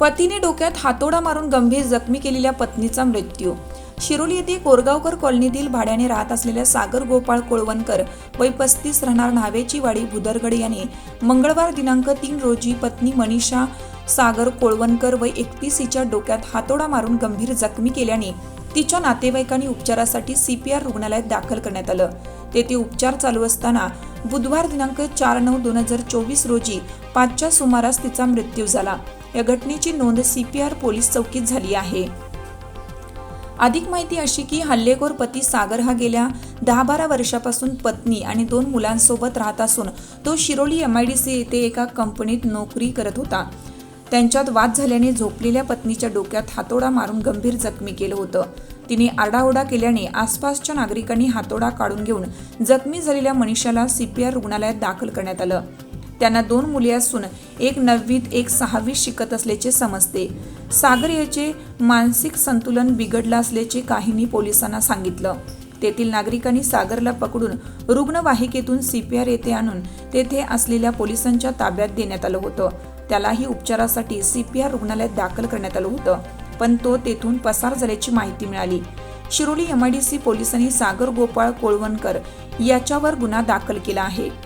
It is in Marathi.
पतीने डोक्यात हातोडा मारून गंभीर जखमी केलेल्या पत्नीचा मृत्यू शिरोली येथे कोरगावकर कॉलनीतील भाड्याने राहत असलेल्या सागर गोपाळ कोळवणकर वय पस्तीस राहणार न्हावेची वाडी भुदरगड याने मंगळवार दिनांक तीन रोजी पत्नी मनीषा सागर कोळवणकर वय एकतीस हिच्या डोक्यात हातोडा मारून गंभीर जखमी केल्याने तिच्या नातेवाईकांनी उपचारासाठी सीपीआर रुग्णालयात दाखल करण्यात आलं. तेथे उपचार चालू असताना बुधवार दिनांक चार नऊ दोन हजार चोवीस रोजी पाचच्या सुमारास तिचा मृत्यू झाला. या घटनेची नोंद सीपीआर पोलीस चौकीत झाली आहे. अधिक माहिती अशी की हल्लेखोर पती सागर हा गेल्या दहा बारा वर्षापासून पत्नी आणि दोन मुलांसोबत राहत असून तो Shiroli M I D C येथे एका कंपनीत नोकरी करत होता. त्यांच्यात वाद झाल्याने झोपलेल्या पत्नीच्या डोक्यात हातोडा मारून गंभीर जखमी केलं होतं. तिने आरडाओरडा केल्याने आसपासच्या नागरिकांनी हातोडा काढून घेऊन जखमी झालेल्या मनीषाला सीपीआर रुग्णालयात दाखल करण्यात आलं. त्यांना दोन मुले असून एक नववीत एक सहावीत शिकत असल्याचे समजते. सागर याचे मानसिक संतुलन बिघडलं असल्याचे काहींनी पोलिसांना सांगितलं. तेथील नागरिकांनी सागरला पकडून रुग्णवाहिकेतून सी पी आर येथे आणून तेथे असलेल्या पोलिसांच्या ताब्यात देण्यात आलं होतं. त्यालाही उपचारासाठी सी पी आर रुग्णालयात दाखल करण्यात आलं होतं. पण तो तेथून पसार झाल्याची माहिती मिळाली. शिरोली एमआयडीसी पोलिसांनी सागर गोपाळ कोळवणकर याच्यावर गुन्हा दाखल केला आहे.